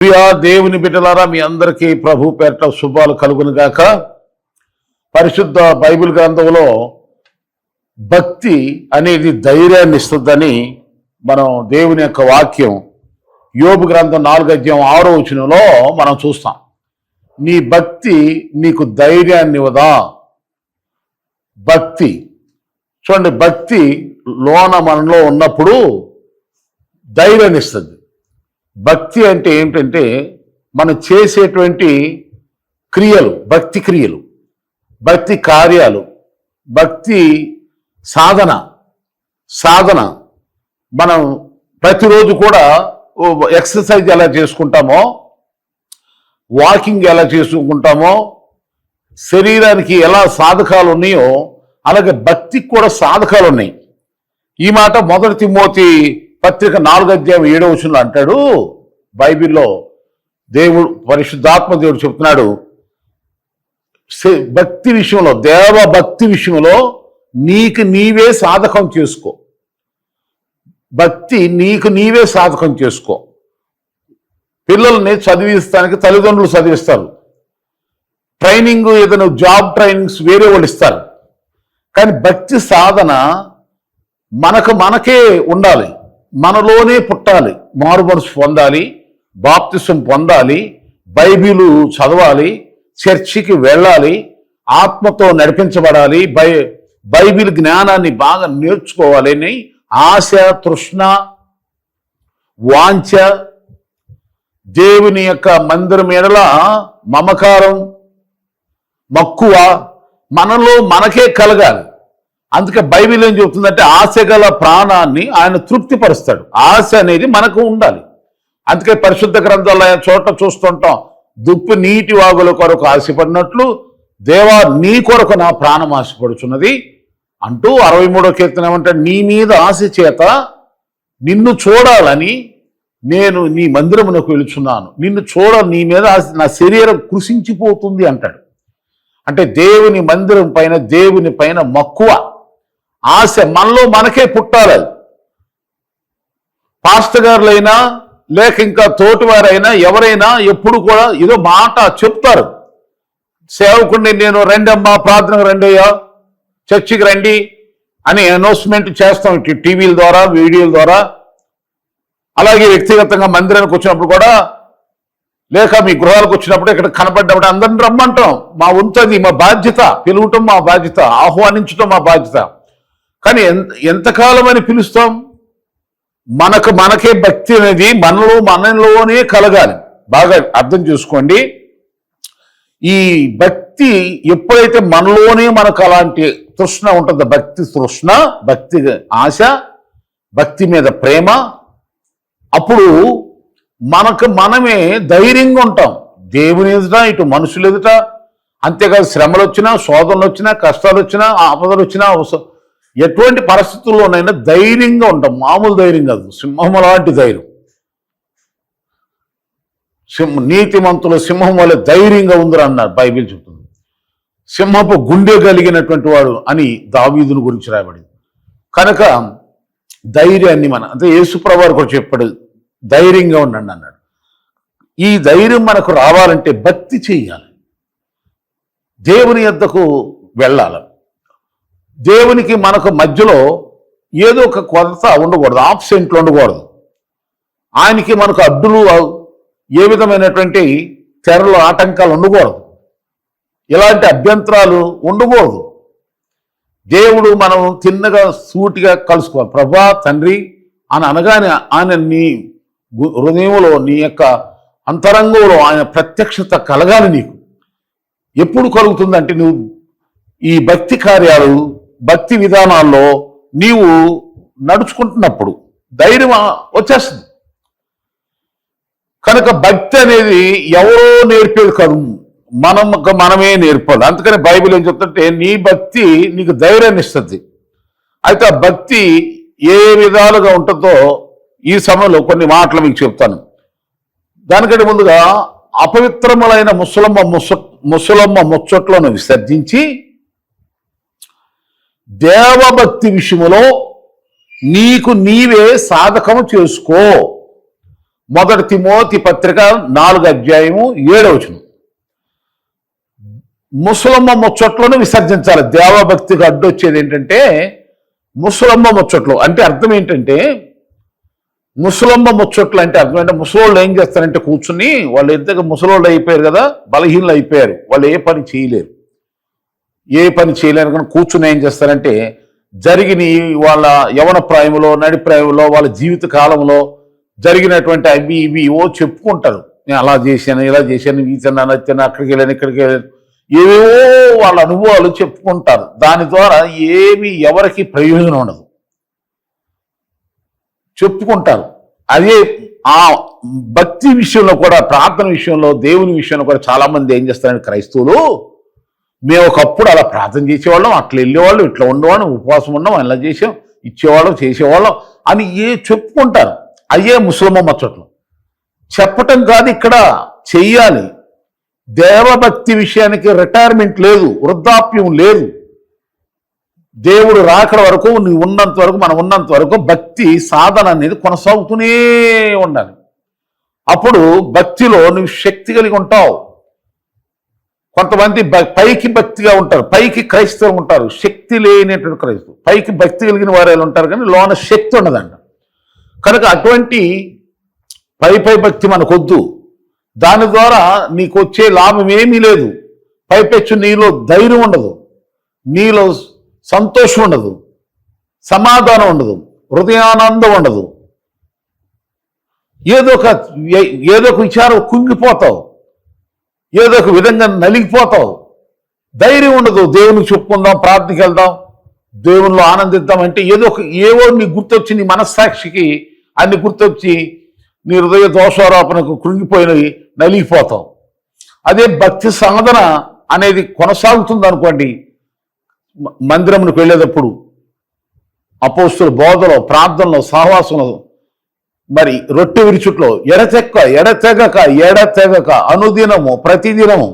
ప్రియా దేవుని బిడ్డలారా మీ అందరికీ ప్రభు పేరట శుభాలు కలుగును గాక. పరిశుద్ధ బైబిల్ గ్రంథంలో భక్తి అనేది ధైర్యాన్ని ఇస్తుందని మనం దేవుని యొక్క వాక్యం యోబు గ్రంథం నాలుగద్యం ఆరో వచనంలో మనం చూస్తాం. నీ భక్తి నీకు ధైర్యాన్ని ఇవ్వదా? భక్తి. చూడండి భక్తి లోన మనలో ఉన్నప్పుడు ధైర్యాన్ని ఇస్తుంది. భక్తి అంటే ఏంటంటే మనం చేసేటువంటి క్రియలు భక్తి క్రియలు భక్తి కార్యాలు భక్తి సాధన సాధన. మనం ప్రతిరోజు కూడా ఎక్సర్సైజ్ ఎలా చేసుకుంటామో వాకింగ్ ఎలా చేసుకుంటామో శరీరానికి ఎలా సాధకాలు ఉన్నాయో అలాగే భక్తికి కూడా సాధకాలు ఉన్నాయి. ఈ మాట మొదటి తిమోతి పత్రిక నాలుగు అధ్యాయం ఏడవ వచనంలో అంటాడు. బైబిల్లో దేవుడు పరిశుద్ధాత్మ దేవుడు చెప్తున్నాడు. భక్తి విషయంలో దేవ భక్తి విషయంలో నీకు నీవే సాధకం చేసుకో. భక్తి నీకు నీవే సాధకం చేసుకో. పిల్లల్ని చదివిస్తానికి తల్లిదండ్రులు చదివిస్తారు. ట్రైనింగ్ ఏదైనా జాబ్ ట్రైనింగ్స్ వేరే వాళ్ళు ఇస్తారు. కానీ భక్తి సాధన మనకు మనకే ఉండాలి. మనలోనే పుట్టాలి మారు పొందాలి బాప్తిసం పొందాలి బైబిలు చదవాలి చర్చికి వెళ్ళాలి ఆత్మతో నడిపించబడాలి బై బైబిల్ జ్ఞానాన్ని బాగా నేర్చుకోవాలని ఆశ తృష్ణ వాంఛ దేవుని యొక్క మందిరం ఎడల మమకారం మక్కువ మనలో మనకే కలగాలి. అందుకే బైబిల్ ఏం చెబుతుందంటే ఆశ గల ప్రాణాన్ని ఆయన తృప్తిపరుస్తాడు. ఆశ అనేది మనకు ఉండాలి. అందుకే పరిశుద్ధ గ్రంథాల్లో ఆయన చోట చూస్తుంటాం. దుప్పు నీటి వాగుల కొరకు ఆశపడినట్లు దేవా నీ కొరకు నా ప్రాణం ఆశపడుచున్నది అంటూ అరవై మూడో కీర్తన ఏమంటే నీ మీద ఆశ చేత నిన్ను చూడాలని నేను నీ మందిరమునకు వెళుచున్నాను. నిన్ను చూడ నీ మీద ఆశ- నా శరీరం కృషించిపోతుంది అంటాడు. అంటే దేవుని మందిరం పైన దేవుని పైన మక్కువ. ఆశ మనలో మనకే పుట్టాలి పాస్టర్ గారులైనా లేక ఇంకా తోటివారైనా ఎవరైనా ఎప్పుడు కూడా ఏదో మాట చెప్తారు. సేవకుడిని నేను రెండమ్మా ప్రార్థనకు రెండయ్యా చర్చికి రండి అని అనౌన్స్మెంట్ చేస్తాం టీవీల ద్వారా వీడియోల ద్వారా. అలాగే వ్యక్తిగతంగా మందిరానికి వచ్చినప్పుడు కూడా లేక మీ గృహాలకు వచ్చినప్పుడు ఇక్కడ కనపడ్డప్పుడు అందరిని రమ్మంటాం. మా ఉంటది మా బాధ్యత పిలువటం మా బాధ్యత ఆహ్వానించటం మా బాధ్యత. కానీ ఎంత ఎంతకాలం అని పిలుస్తాం? మనకు మనకే భక్తి అనేది మనలో మనలోనే కలగాలి. బాగా అర్థం చేసుకోండి. ఈ భక్తి ఎప్పుడైతే మనలోనే మనకు అలాంటి తృష్ణ ఉంటుందో భక్తి తృష్ణ భక్తి ఆశ భక్తి మీద ప్రేమ అప్పుడు మనకు మనమే ధైర్యంగా ఉంటాం. దేవుని ఎదుట ఇటు మనుషులు ఎదుట అంతేకాదు శ్రమలు వచ్చినా శోధనలు వచ్చినా కష్టాలు వచ్చినా ఆపదలు వచ్చినా అవసరం ఎటువంటి పరిస్థితుల్లోనైనా ధైర్యంగా ఉంటాం. మామూలు ధైర్యం కాదు. సింహం లాంటి ధైర్యం. సింహ నీతిమంతులు సింహం వల్ల ధైర్యంగా ఉందిరా అన్నారు బైబిల్ చెప్తుంది. సింహపు గుండె కలిగినటువంటి వాడు అని దావీదుని గురించి రాయబడింది. కనుక ధైర్యాన్ని మన అంటే యేసుప్రభు కూడా చెప్పాడు ధైర్యంగా ఉండండి అన్నాడు. ఈ ధైర్యం మనకు రావాలంటే భక్తి చేయాలి. దేవుని యొద్దకు వెళ్ళాలి. దేవునికి మనకు మధ్యలో ఏదో ఒక కొరత ఉండకూడదు ఆబ్సెంట్లు ఉండకూడదు. ఆయనకి మనకు అడ్డులు ఏ విధమైనటువంటి తెరలు ఆటంకాలు ఉండకూడదు. ఇలాంటి అభ్యంతరాలు ఉండకూడదు. దేవుడు మనం తిన్నగా సూటిగా కలుసుకోవాలి. ప్రభా తండ్రి అని అనగానే ఆయన నీ హృదయంలో నీ యొక్క అంతరంగంలో ఆయన ప్రత్యక్షత కలగాలి నీకు. ఎప్పుడు కలుగుతుందంటే నువ్వు ఈ భక్తి కార్యాలు భక్తి విధానాల్లో నీవు నడుచుకుంటున్నప్పుడు ధైర్యం వచ్చేస్తుంది. కనుక భక్తి అనేది ఎవరో నేర్పేది కాదు. మనం మనమే నేర్పాలి. అందుకని బైబిల్ ఏం చెప్తుంటే నీ భక్తి నీకు ధైర్యాన్ని ఇస్తుంది. అయితే ఆ భక్తి ఏ విధాలుగా ఉంటుందో ఈ సమయంలో కొన్ని మాటలు మీకు చెప్తాను. దానికంటే ముందుగా అపవిత్రములైన ముసలమ్మ ముస ముసలమ్మ ముచ్చట్లను విసర్జించి దేవభక్తి విషయంలో నీకు నీవే సాధకము చేసుకో. మొదటి తిమోతి పత్రిక నాలుగు అధ్యాయము ఏడవచనం ముసలమ్మ ముచ్చట్లను విసర్జించాలి. దేవభక్తికి అడ్డొచ్చేది ఏంటంటే ముసలమ్మ ముచ్చట్లు. అంటే అర్థం ఏంటంటే ముసలమ్మ ముచ్చట్లు అంటే అర్థం అంటే ముసలోళ్ళు ఏం చేస్తారంటే కూర్చుని వాళ్ళు ఇద్దరు ముసలోళ్ళు అయిపోయారు కదా బలహీనలు అయిపోయారు. వాళ్ళు ఏ పని చేయలేరు. ఏ పని చేయలేరు కానీ కూర్చుని ఏం చేస్తారంటే జరిగిన వాళ్ళ యవన ప్రాయంలో నడిప్రాయంలో వాళ్ళ జీవిత కాలంలో జరిగినటువంటి అవి ఇవి ఓ చెప్పుకుంటారు. నేను అలా చేశాను ఇలా చేశాను ఈ తిన్నాను అది తిన్నాను అక్కడికి వెళ్ళాను ఇక్కడికి వెళ్ళాను. ఏవేవో వాళ్ళ అనుభవాలు చెప్పుకుంటారు. దాని ద్వారా ఏమి ఎవరికి ప్రయోజనం ఉండదు. చెప్పుకుంటారు. అదే ఆ భక్తి విషయంలో కూడా ప్రార్థన విషయంలో దేవుని విషయంలో కూడా చాలామంది ఏం చేస్తారంటే క్రైస్తవులు మేము ఒకప్పుడు అలా ప్రార్థన చేసేవాళ్ళం అట్లా వెళ్ళేవాళ్ళం ఇట్లా ఉండేవాళ్ళం ఉపవాసం ఉన్నాం అలా చేసాం ఇచ్చేవాళ్ళం చేసేవాళ్ళం అని ఏ చెప్పుకుంటారు. అయ్యే ముసలమ్మ మచ్చట్లు. చెప్పటం కాదు ఇక్కడ చెయ్యాలి. దేవభక్తి విషయానికి రిటైర్మెంట్ లేదు వృద్ధాప్యం లేదు. దేవుడు రాకడ వరకు నువ్వు ఉన్నంత వరకు మనం ఉన్నంత వరకు భక్తి సాధన అనేది కొనసాగుతూనే ఉండాలి. అప్పుడు భక్తిలో నువ్వు శక్తి కలిగి ఉంటావు. కొంతమంది పైకి భక్తిగా ఉంటారు. పైకి క్రైస్తవులు ఉంటారు. శక్తి లేనటువంటి క్రైస్తవు పైకి భక్తి కలిగిన వారు ఉంటారు కానీ లోన శక్తి ఉండదంట కనుక అటువంటి పై పై భక్తి మనకొద్దు. దాని ద్వారా నీకు వచ్చే లాభం ఏమీ లేదు. పైపెచ్చు నీలో ధైర్యం ఉండదు. నీలో సంతోషం ఉండదు. సమాధానం ఉండదు. హృదయానందం ఉండదు. ఏదో ఒక ఏదో ఒక విచారం కుంగిపోతావు. ఏదో ఒక విధంగా నలిగిపోతావు. ధైర్యం ఉండదు. దేవునికి చెప్పుకుందాం ప్రార్థనకి వెళ్దాం ఆనందిద్దాం అంటే ఏదో ఒక ఏవో నీ గుర్తొచ్చి నీ మనస్సాక్షికి అన్ని గుర్తొచ్చి నీ హృదయ దోషారోపణకు కృంగిపోయినవి నలిగిపోతావు. అదే భక్తి సాధన అనేది కొనసాగుతుంది అనుకోండి. మందిరమునికి వెళ్ళేటప్పుడు అపోస్తుల బోధలో ప్రార్థనలో సహవాసంలో మరి రొట్టె విరుచుట్లో ఎడచెక్క ఎడచెగక ఎడచెగక అనుదినము ప్రతిదినము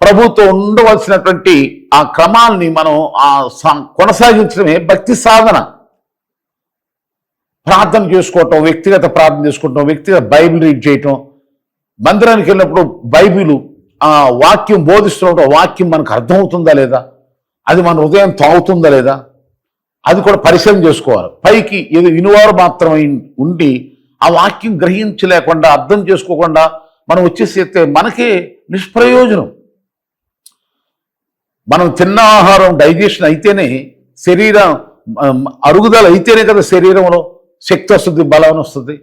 ప్రభుత్వం ఉండవలసినటువంటి ఆ క్రమాల్ని మనం ఆ కొనసాగించడమే భక్తి సాధన. ప్రార్థన చేసుకోవటం వ్యక్తిగత ప్రార్థన చేసుకోవటం వ్యక్తిగత బైబిల్ రీడ్ చేయటం. మందిరానికి వెళ్ళినప్పుడు బైబిల్ ఆ వాక్యం బోధిస్తున్నప్పుడు వాక్యం మనకు అర్థమవుతుందా లేదా? అది మన హృదయం తాగుతుందా లేదా? అది కూడా పరిశీలన చేసుకోవాలి. పైకి ఏదో వినివారు మాత్రమే ఉండి ఆ వాక్యం గ్రహించలేకుండా అర్థం చేసుకోకుండా మనం వచ్చేసేస్తే మనకే నిష్ప్రయోజనం. మనం తిన్న ఆహారం డైజెషన్ అయితేనే శరీరం అరుగుదల అయితేనే కదా శరీరంలో శక్తి వస్తుంది బలం వస్తుంది.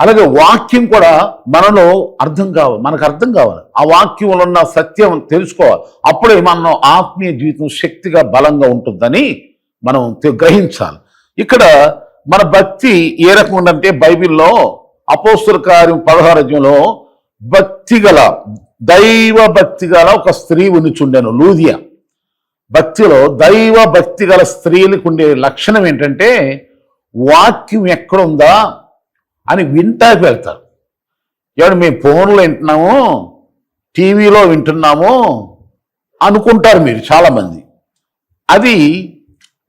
అలాగే వాక్యం కూడా మనలో అర్థం కావాలి మనకు అర్థం కావాలి. ఆ వాక్యంలో ఉన్న సత్యం తెలుసుకోవాలి. అప్పుడే మనం ఆత్మీయ జీవితం శక్తిగా బలంగా ఉంటుందని మనం గ్రహించాలి. ఇక్కడ మన భక్తి ఏ రకంగా ఉందంటే బైబిల్లో అపోస్తుల కార్యం పదహారజ్యంలో భక్తి గల దైవ భక్తి గల ఒక స్త్రీ ఉనిచుండెను లూదియా. భక్తిలో దైవ భక్తి గల స్త్రీలకు ఉండే లక్షణం ఏంటంటే వాక్యం ఎక్కడుందా అని వింటాకి వెళ్తారు. ఎవడు మేము ఫోన్లో వింటున్నాము టీవీలో వింటున్నాము అనుకుంటారు మీరు చాలామంది. అది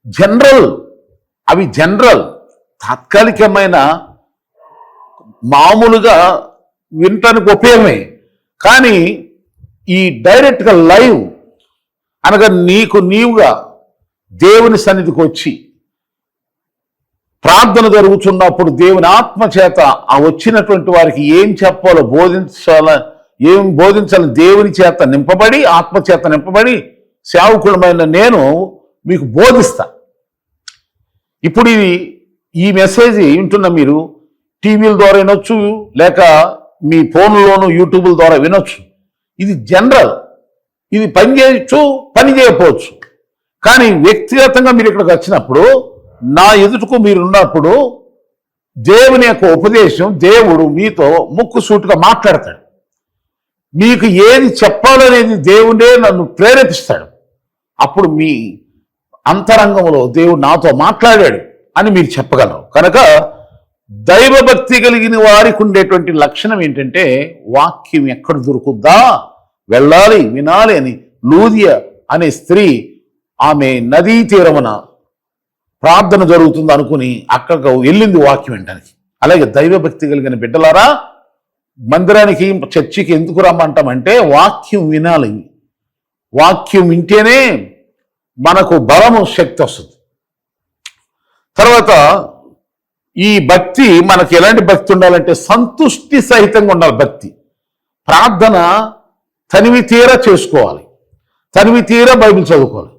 జనరల్ అవి జనరల్ తాత్కాలికమైన మామూలుగా వినటానికి ఉపయోగమే. కానీ ఈ డైరెక్ట్గా లైవ్ అనగా నీకు నీవుగా దేవుని సన్నిధికి వచ్చి ప్రార్థన జరుగుతున్నప్పుడు దేవుని ఆత్మ చేత ఆ వచ్చినటువంటి వారికి ఏం చెప్పాలో బోధించాల ఏం బోధించాలని దేవుని చేత నింపబడి ఆత్మ చేత నింపబడి సేవకులమైన నేను మీకు బోధిస్తా. ఇప్పుడు ఇది ఈ మెసేజ్ వింటున్న మీరు టీవీల ద్వారా వినొచ్చు లేక మీ ఫోన్లోను యూట్యూబ్ల ద్వారా వినొచ్చు. ఇది జనరల్ ఇది పని చేయొచ్చు పని చేయకపోవచ్చు. కానీ వ్యక్తిగతంగా మీరు ఇక్కడికి వచ్చినప్పుడు నా ఎదుటకు మీరు ఉన్నప్పుడు దేవుని యొక్క ఉపదేశం దేవుడు మీతో ముక్కు సూటుగా మాట్లాడతాడు. మీకు ఏది చెప్పాలనేది దేవుడే నన్ను ప్రేరేపిస్తాడు. అప్పుడు మీ అంతరంగంలో దేవుడు నాతో మాట్లాడాడు అని మీరు చెప్పగలరు. కనుక దైవభక్తి కలిగిన వారికి ఉండేటువంటి లక్షణం ఏంటంటే వాక్యం ఎక్కడ దొరుకుద్దా? వెళ్ళాలి వినాలి అని లూదియ అనే స్త్రీ ఆమె నదీ తీరమున ప్రార్థన జరుగుతుంది అనుకుని అక్కడికి వెళ్ళింది వాక్యం వినడానికి అలాగే దైవభక్తి కలిగిన బిడ్డలారా మందిరానికి చర్చికి ఎందుకు రమ్మంటామంటే వాక్యం వినాలి. వాక్యం వింటేనే మనకు బలము శక్తి వస్తుంది. తర్వాత ఈ భక్తి మనకి ఎలాంటి భక్తి ఉండాలంటే సంతుష్టి సహితంగా ఉండాలి భక్తి. ప్రార్థన తనివి తీరా చేసుకోవాలి. తనివి తీరా బైబిల్ చదువుకోవాలి.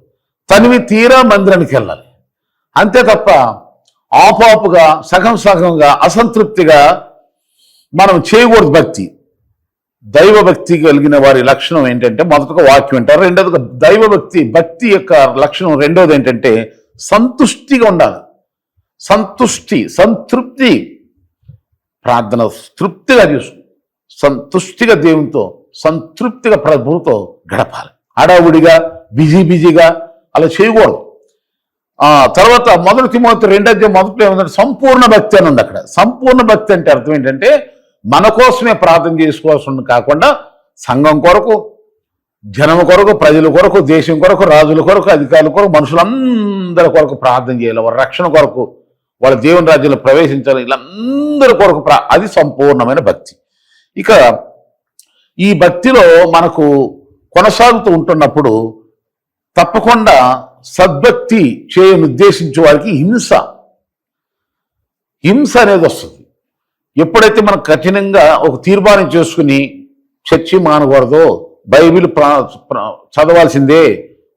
తనివి తీరా మందిరానికి వెళ్ళాలి. అంతే తప్ప ఆపాపుగా సగం సగంగా అసంతృప్తిగా మనం చేయకూడదు భక్తి. దైవభక్తి కలిగిన వారి లక్షణం ఏంటంటే మొదటగా వాక్యం అంటారు రెండోదిగా దైవభక్తి భక్తి యొక్క లక్షణం రెండోది ఏంటంటే సంతుష్టిగా ఉండాలి. సంతుష్టి సంతృప్తి. ప్రార్థన తృప్తిగా చేసుకో సంతుష్టిగా దేవునితో సంతృప్తిగా ప్రభుతో గడపాలి. హడావుడిగా బిజీ బిజీగా అలా చేయకూడదు. తర్వాత మొదటి తిమోతి రెండో మొదటి ఏముందంటే సంపూర్ణ భక్తి అని ఉంది అక్కడ. సంపూర్ణ భక్తి అంటే అర్థం ఏంటంటే మన కోసమే ప్రార్థన చేసుకోవాల్సి కాకుండా సంఘం కొరకు జనం కొరకు ప్రజల కొరకు దేశం కొరకు రాజుల కొరకు అధికారుల కొరకు మనుషులందరి కొరకు ప్రార్థన చేయాలి. వారి రక్షణ కొరకు వాళ్ళ దేవుని రాజ్యంలో ప్రవేశించాలి వీళ్ళందరి కొరకు అది సంపూర్ణమైన భక్తి. ఇక ఈ భక్తిలో మనకు కొనసాగుతూ ఉంటున్నప్పుడు తప్పకుండా సద్భక్తి చేయని ఉద్దేశించే వారికి హింస. హింస అనేది వస్తుంది. ఎప్పుడైతే మనం కఠినంగా ఒక తీర్మానం చేసుకుని చర్చి మానకూడదు బైబిల్ ప్రా- చదవాల్సిందే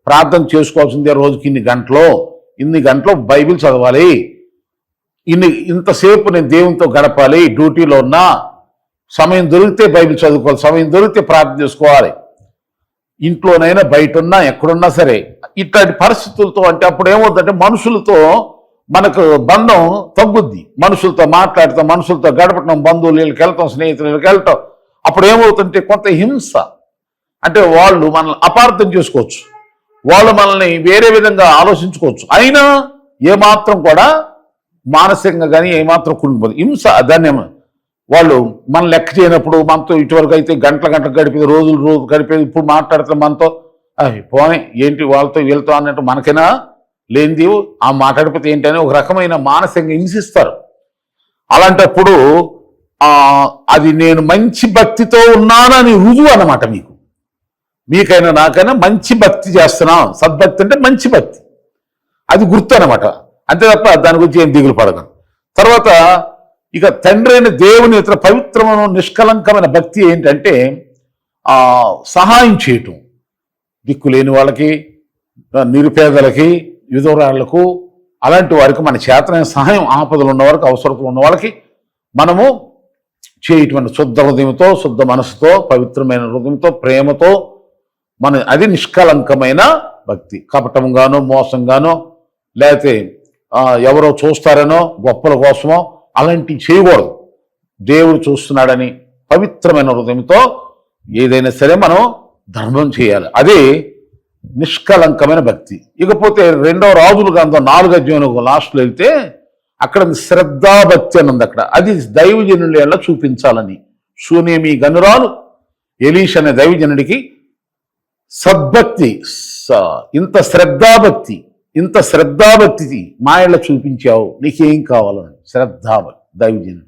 ప్రార్థన చేసుకోవాల్సిందే రోజుకి ఇన్ని గంటలు ఇన్ని గంటలు బైబిల్ చదవాలి. ఇన్ని ఇంతసేపు నేను దేవునితో గడపాలి డ్యూటీలో ఉన్నా సమయం దొరికితే బైబిల్ చదువుకోవాలి సమయం దొరికితే ప్రార్థన చేసుకోవాలి. ఇంట్లోనైనా బయట ఉన్నా ఎక్కడున్నా సరే ఇట్లాంటి పరిస్థితులతో అంటే అప్పుడు ఏమవుతుందంటే మనుషులతో మనకు బంధం తగ్గుద్ది. మనుషులతో మాట్లాడతాం మనుషులతో గడపటం బంధువులు వీళ్ళకి వెళ్తాం స్నేహితులకి వెళ్తాం. అప్పుడు ఏమవుతుంటే కొంత హింస. అంటే వాళ్ళు మనల్ని అపార్థం చేసుకోవచ్చు. వాళ్ళు మనల్ని వేరే విధంగా ఆలోచించుకోవచ్చు. అయినా ఏమాత్రం కూడా మానసికంగా కానీ ఏమాత్రం కుండిపోదు. హింస దాన్ని వాళ్ళు మనం లెక్క చేయనప్పుడు మనతో ఇటువరకు అయితే గంటల గంటలు గడిపేది రోజులు రోజు గడిపేది ఇప్పుడు మాట్లాడుతున్న మనతో పోనీ ఏంటి వాళ్ళతో వీళ్ళతో అన్నట్టు మనకైనా? లేనిది ఆ మాట్లాడిపోతే ఏంటని ఒక రకమైన మానసికంగా హింసిస్తారు. అలాంటప్పుడు అది నేను మంచి భక్తితో ఉన్నానని రుజువు అన్నమాట మీకు. మీకైనా నాకైనా మంచి భక్తి చేస్తున్నాం. సద్భక్తి అంటే మంచి భక్తి. అది గుర్తు అనమాట అంతే తప్ప దాని గురించి ఏం దిగులు పడగను తర్వాత ఇక తండ్రి అయిన దేవుని ఇతర పవిత్రమైన నిష్కలంకమైన భక్తి ఏంటంటే సహాయం చేయటం. దిక్కు లేని వాళ్ళకి నిరుపేదలకి విధవరాళ్ళకు అలాంటి వారికి మన చేతనైన సహాయం ఆపదలు ఉన్న వారికి అవసరతలు ఉన్న వాళ్ళకి మనము చేయటువంటి శుద్ధ హృదయంతో శుద్ధ మనసుతో పవిత్రమైన హృదయంతో ప్రేమతో మన అది నిష్కలంకమైన భక్తి. కపటంగానో మోసంగానో లేకపోతే ఎవరో చూస్తారనో గొప్పల కోసమో అలాంటివి చేయకూడదు. దేవుడు చూస్తున్నాడని పవిత్రమైన హృదయంతో ఏదైనా సరే మనం ధర్మం చేయాలి. అదే నిష్కలంకమైన భక్తి. ఇకపోతే రెండవ రాజుల గ్రంథం నాలుగు అధ్యాయం లాస్ట్లో వెళ్తే అక్కడ శ్రద్ధాభక్తి అని ఉంది అక్కడ. అది దైవజనుల ఎలా చూపించాలని. సూనేమి గనురాలు ఎలీష్ అనే దైవజనుడికి సద్భక్తి. స- ఇంత శ్రద్ధాభక్తి ఇంత శ్రద్ధాభక్తి మా ఇళ్ళ చూపించావు నీకేం కావాలని. శ్రద్ధాభక్తి దైవజనుడు.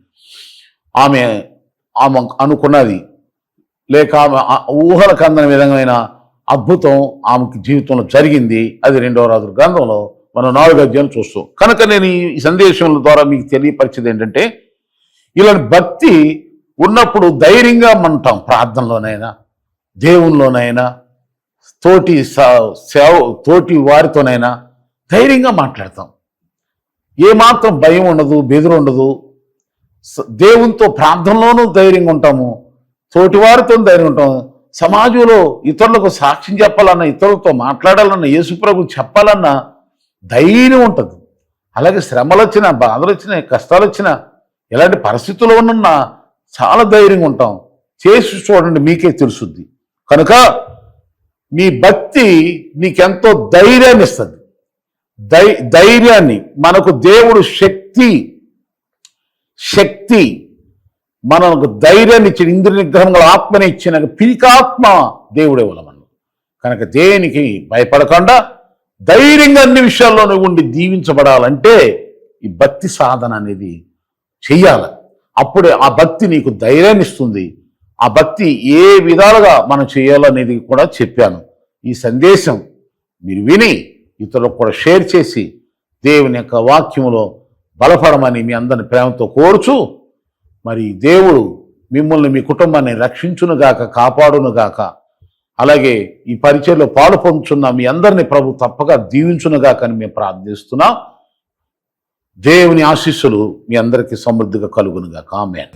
ఆమె ఆమె అనుకున్నది. లేక ఆమె ఊహలకు అందని విధమైన అద్భుతం ఆమెకి జీవితంలో జరిగింది. అది రెండవ రాజుల గ్రంథంలో మనం నాలుగు అధ్యాయం చూస్తాం కనుక నేను ఈ సందేశం ద్వారా మీకు తెలియపరిచేది ఏంటంటే ఇలాంటి భక్తి ఉన్నప్పుడు ధైర్యంగా ఉంటాం ప్రార్థనలోనైనా దేవునిలోనైనా తోటి సేవ తోటి వారితోనైనా ధైర్యంగా మాట్లాడతాం. ఏమాత్రం భయం ఉండదు బెదురు ఉండదు. దేవునితో ప్రార్థనలోనూ ధైర్యంగా ఉంటాము. తోటివారితో ధైర్యం ఉంటాము. సమాజంలో ఇతరులకు సాక్ష్యం చెప్పాలన్నా ఇతరులతో మాట్లాడాలన్నా యేసుప్రభు చెప్పాలన్నా ధైర్యం ఉంటుంది. అలాగే శ్రమలు వచ్చినా బాధలు వచ్చినా కష్టాలు వచ్చినా ఎలాంటి పరిస్థితుల్లో ఉన్నా చాలా ధైర్యంగా ఉంటాం. చేసి చూడండి మీకే తెలుసుద్ది. కనుక మీ భక్తి నీకెంతో ధైర్యాన్ని ఇస్తుంది. ధై ధైర్యాన్ని మనకు దేవుడు శక్తి శక్తి మనకు ధైర్యాన్ని ఇచ్చిన ఇంద్ర నిగ్రహంగా ఆత్మని ఇచ్చిన పిరికాత్మ దేవుడే వల్ల మనం కనుక దేనికి భయపడకుండా ధైర్యంగా అన్ని విషయాల్లోనూ ఉండి దీవించబడాలంటే ఈ భక్తి సాధన అనేది చెయ్యాలి. అప్పుడే ఆ భక్తి నీకు ధైర్యాన్ని ఇస్తుంది. ఆ భక్తి ఏ విధాలుగా మనం చేయాలనేది కూడా చెప్పాను. ఈ సందేశం మీరు విని ఇతరులకు కూడా షేర్ చేసి దేవుని యొక్క వాక్యములో బలపడమని మీ అందరిని ప్రేమతో కోరుచు మరి దేవుడు మిమ్మల్ని మీ కుటుంబాన్ని రక్షించునుగాక కాపాడునుగాక అలాగే ఈ పరిచయలో పాలు పొందుతున్న మీ అందరినీ ప్రభు తప్పక దీవించునుగాక అని మేము ప్రార్థిస్తున్నాం. దేవుని ఆశీస్సులు మీ అందరికీ సమృద్ధిగా కలుగునుగాక ఆమెన్.